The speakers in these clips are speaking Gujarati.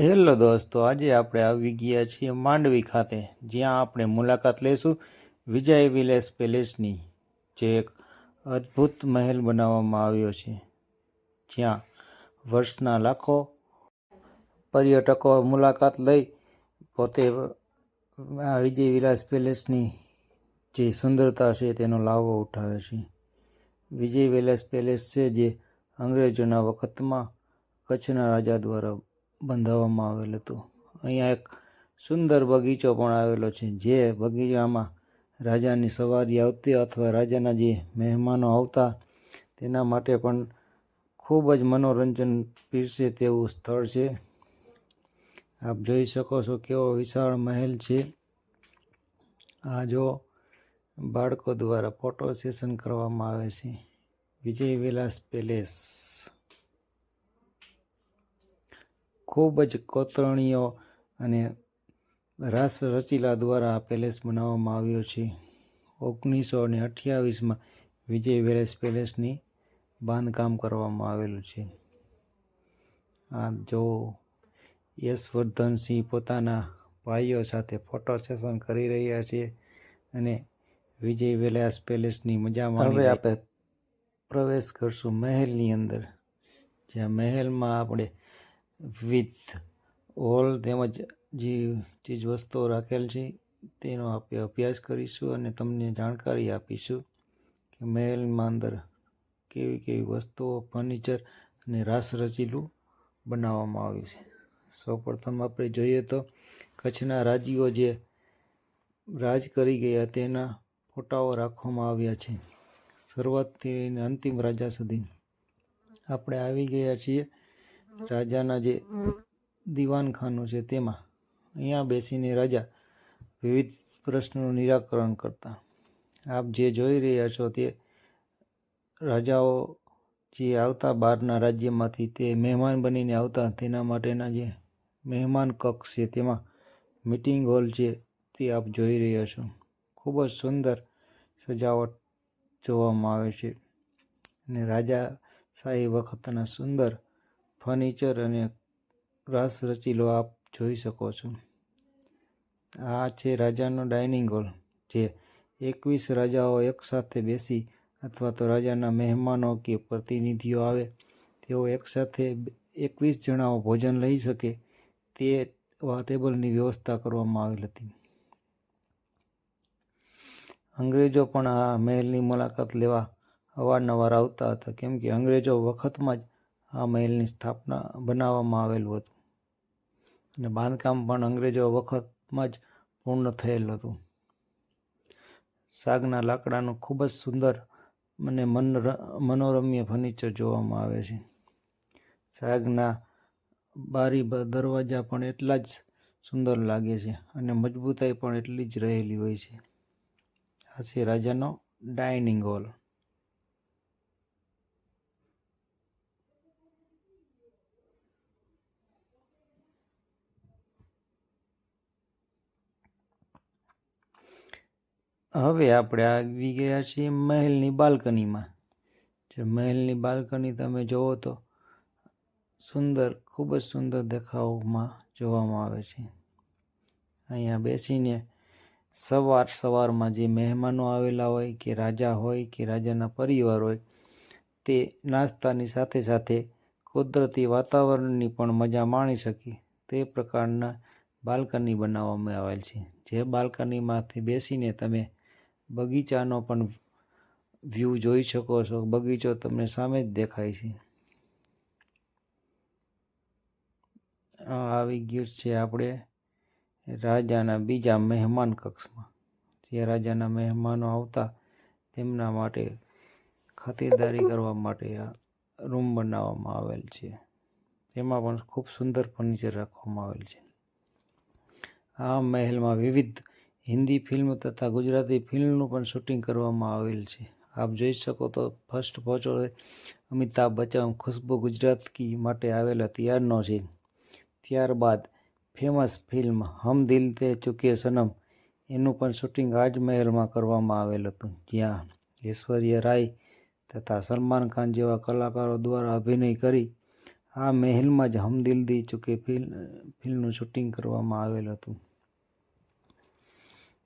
હેલો દોસ્તો, આજે આપણે આવી ગયા છીએ માંડવી ખાતે. જ્યાં આપણે મુલાકાત લઈશું વિજય વિલેસ પેલેસની જે એક અદ્ભુત મહેલ બનાવવામાં આવ્યો છે. જ્યાં વર્ષના લાખો પર્યટકો મુલાકાત લઈ પોતે, આ વિજય વિલાસ પેલેસની જે સુંદરતા છે તેનો લાવો ઉઠાવે છે. વિજય વિલાસ પેલેસ છે જે અંગ્રેજોના વખતમાં કચ્છના રાજા દ્વારા બંધાવવામાં આવેલ હતું. અહીંયા એક સુંદર બગીચો પણ આવેલો છે, જે બગીચામાં રાજાની સવારી આવતી અથવા રાજાના જે મહેમાનો આવતા તેના માટે પણ ખૂબ જ મનોરંજન પીરસે તેવું સ્થળ છે. આપ જોઈ શકો છો કેવો વિશાળ મહેલ છે. આ જો બાળકો દ્વારા ફોટો સેશન કરવામાં આવે છે. વિજય વિલાસ પેલેસ. ખૂબ જ કોતરણીઓ અને રાસ રચીલા દ્વારા આ પેલેસ બનાવવામાં આવ્યો છે. ઓગણીસો ને અઠ્યાવીસમાં વિજય વેલેસ પેલેસની બાંધકામ કરવામાં આવેલું છે. આ જો યશવર્ધનસિંહ પોતાના ભાઈઓ સાથે ફોટો સેશન કરી રહ્યા છે અને વિજય વેલાસ પેલેસની મજા માણી હવે આપણે પ્રવેશ કરશું મહેલની અંદર. જ્યાં મહેલમાં આપણે વિવિધ હોલ તેમજ જે ચીજ વસ્તુઓ રાખેલ છે, તેનો આપણે અભ્યાસ કરીશું અને તમને જાણકારી આપીશું કે મહેલમાં અંદર કેવી કેવી વસ્તુઓ, ફર્નિચર અને રાસ રચીલું બનાવવામાં આવ્યું છે. સૌપ્રથમ આપણે જોઈએ તો કચ્છના રાજીઓ જે રાજ કરી ગયા તેના ફોટાઓ રાખવામાં આવ્યા છે. શરૂઆતથી અંતિમ રાજા સુધી આપણે આવી ગયા છીએ. રાજાના જે દિવાનખાનું છે તેમાં અહીંયા બેસીને રાજા વિવિધ પ્રશ્નોનું નિરાકરણ કરતા. આપ જે જોઈ રહ્યા છો તે રાજાઓ જે આવતા બહારના રાજ્યમાંથી તે મહેમાન બનીને આવતા તેના માટેના જે મહેમાન કક્ષ છે તેમાં મિટિંગ હોલ છે તે આપ જોઈ રહ્યા છો. ખૂબ જ સુંદર સજાવટ જોવામાં આવે છે. અને રાજા શાહી વખતના સુંદર ફર્નિચર અને રાસ રચીલો આપ જોઈ શકો છો. આ છે રાજાનો ડાઇનિંગ હોલ, જે એકવીસ રાજાઓ એકસાથે બેસી અથવા તો રાજાના મહેમાનો કે પ્રતિનિધિઓ આવે, તેઓ એકસાથે એકવીસ જણાઓ ભોજન લઈ શકે, તે ટેબલની વ્યવસ્થા કરવામાં આવેલ હતી. અંગ્રેજો પણ આ મહેલની મુલાકાત લેવા અવારનવાર આવતા હતા, કેમ કે અંગ્રેજો વખતમાં જ આ મહેલની સ્થાપના બનાવવામાં આવેલું હતું. અને બાંધકામ પણ અંગ્રેજો વખતમાં જ પૂર્ણ થયેલ હતું. સાગના લાકડાનું ખૂબ જ સુંદર અને મન મનોરમ્ય ફર્નિચર જોવામાં આવે છે. સાગના બારી દરવાજા પણ એટલા જ સુંદર લાગે છે અને મજબૂતાઈ પણ એટલી જ રહેલી હોય છે. આ છે રાજાનો ડાઇનિંગ હોલ. હવે આપણે આવી ગયા છીએ મહેલની બાલ્કનીમાં. જે મહેલની બાલ્કની તમે જુઓ તો સુંદર, ખૂબ જ સુંદર દેખાવમાં જોવામાં આવે છે. અહીંયા બેસીને સવાર સવારમાં જે મહેમાનો આવેલા હોય કે રાજા હોય કે રાજાના પરિવાર હોય, તે નાસ્તાની સાથે સાથે કુદરતી વાતાવરણની પણ મજા માણી શકે તે પ્રકારના બાલ્કની બનાવવામાં આવેલ છે. જે બાલ્કનીમાંથી બેસીને તમે બગીચાનો પણ વ્યૂ જોઈ શકો છો. બગીચો તમને સામે જ દેખાય છે. આવી ગયું છે આપણે રાજાના બીજા મહેમાન કક્ષમાં. જે રાજાના મહેમાનો આવતા તેમના માટે ખાતરદારી કરવા માટે આ રૂમ બનાવવામાં આવેલ છે. તેમાં પણ ખૂબ સુંદર ફર્નિચર રાખવામાં આવેલ છે. આ મહેલમાં વિવિધ હિન્દી ફિલ્મ તથા ગુજરાતી ફિલ્મનું પણ શૂટિંગ કરવામાં આવેલ છે. આપ જોઈ શકો તો ફર્સ્ટ પહોંચો અમિતાભ બચ્ચન ખુશ્બુ ગુજરાત કી માટે આવેલા ત્યારનો છે. ત્યારબાદ ફેમસ ફિલ્મ હમ દિલ તે ચૂકે સનમ એનું પણ શૂટિંગ આજ મહેલમાં કરવામાં આવેલ હતું. જ્યાં ઐશ્વર્યા રાય તથા સલમાન ખાન જેવા કલાકારો દ્વારા અભિનય કરી આ મહેલમાં જ હમ દિલ દી ચૂકે ફિલ્મ, ફિલ્મનું શૂટિંગ કરવામાં આવેલ હતું.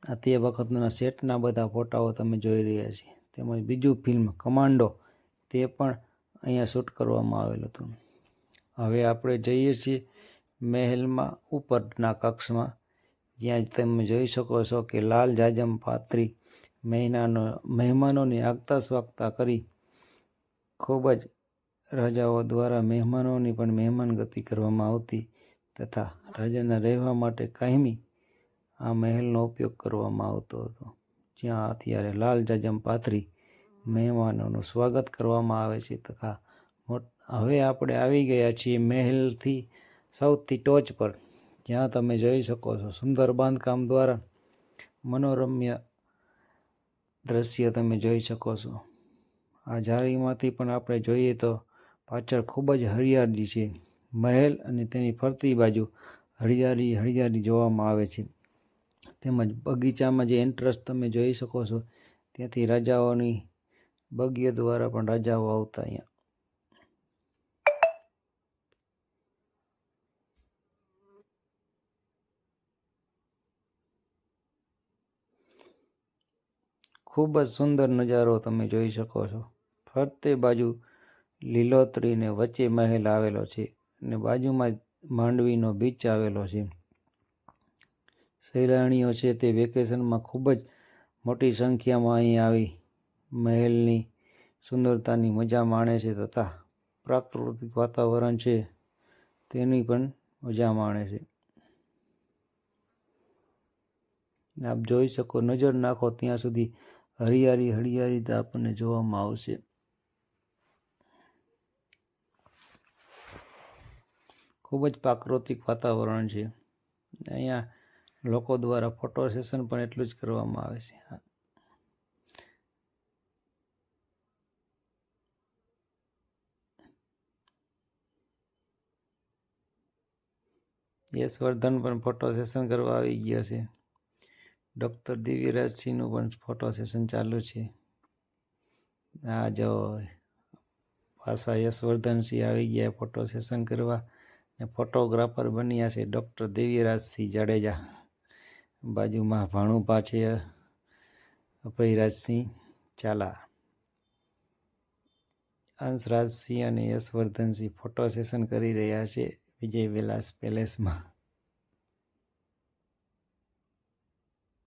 આ તે વખતના સેટના બધા ફોટાઓ તમે જોઈ રહ્યા છીએ. તેમજ બીજું ફિલ્મ કમાન્ડો, તે પણ અહીંયા શૂટ કરવામાં આવેલું હતું. હવે આપણે જઈએ છીએ મહેલમાં ઉપરના કક્ષમાં, જ્યાં તમે જોઈ શકો છો કે લાલ જાજમ પાત્રી મહિનાનો, મહેમાનોની આગતા સ્વાગતા કરી ખૂબ જ રાજાઓ દ્વારા મહેમાનોની પણ મહેમાન ગતિ કરવામાં આવતી તથા રાજાના રહેવા માટે કાયમી આ મહેલનો ઉપયોગ કરવામાં આવતો હતો, જ્યાં અત્યારે લાલ જાજમ પાથરી મહેમાનોનું સ્વાગત કરવામાં આવે છે તથા હવે આપણે આવી ગયા છીએ મહેલથી સૌથી ટોચ પર, જ્યાં તમે જોઈ શકો છો સુંદર બાંધકામ દ્વારા મનોરમ્ય દ્રશ્ય તમે જોઈ શકો છો. આ જાળીમાંથી પણ આપણે જોઈએ તો પાછળ ખૂબ જ હરિયાળી છે. મહેલ અને તેની ફરતી બાજુ હરિયાળી હરિયાળી જોવામાં આવે છે. તેમજ બગીચામાં જે ઇન્ટરેસ્ટ તમે જોઈ શકો છો, ત્યાંથી રાજાઓની બગીઓ દ્વારા પણ રાજાઓ આવતા અહીંયા. ખૂબ જ સુંદર નજારો તમે જોઈ શકો છો. ફરતે બાજુ લીલોતરીને વચ્ચે મહેલ આવેલો છે અને બાજુમાં જ માંડવીનો બીચ આવેલો છે. સહેલાણીઓ છે તે વેકેશનમાં ખૂબ જ મોટી સંખ્યામાં અહીં આવી મહેલની સુંદરતાની મજા માણે છે તથા પ્રાકૃતિક વાતાવરણ છે તેની પણ મજા માણે છે. આપ જોઈ શકો, નજર નાખો, ત્યાં સુધી હરિયાળી હરિયાળી આપણને જોવામાં આવશે. ખૂબ જ પ્રાકૃતિક વાતાવરણ છે. અહીંયા લોકો દ્વારા ફોટો સેશન પણ એટલું જ કરવામાં આવે છે યશવર્ધન પણ ફોટો સેશન કરવા આવી ગયા છે. ડૉક્ટર દિવ્યરાજસિંહનું પણ ફોટો સેશન ચાલુ છે. આ જો પાછા યશવર્ધનસિંહ આવી ગયા ફોટો સેશન કરવા ને ફોટોગ્રાફર બન્યા છે ડૉક્ટર દિવ્યરાજસિંહ જાડેજા. બાજુમાં ભાણુભા છે અભયરાજસિંહ ચાલા. અંશરાજસિંહ અને યશવર્ધનસિંહ ફોટો સેશન કરી રહ્યા છે વિજય વિલાસ પેલેસમાં.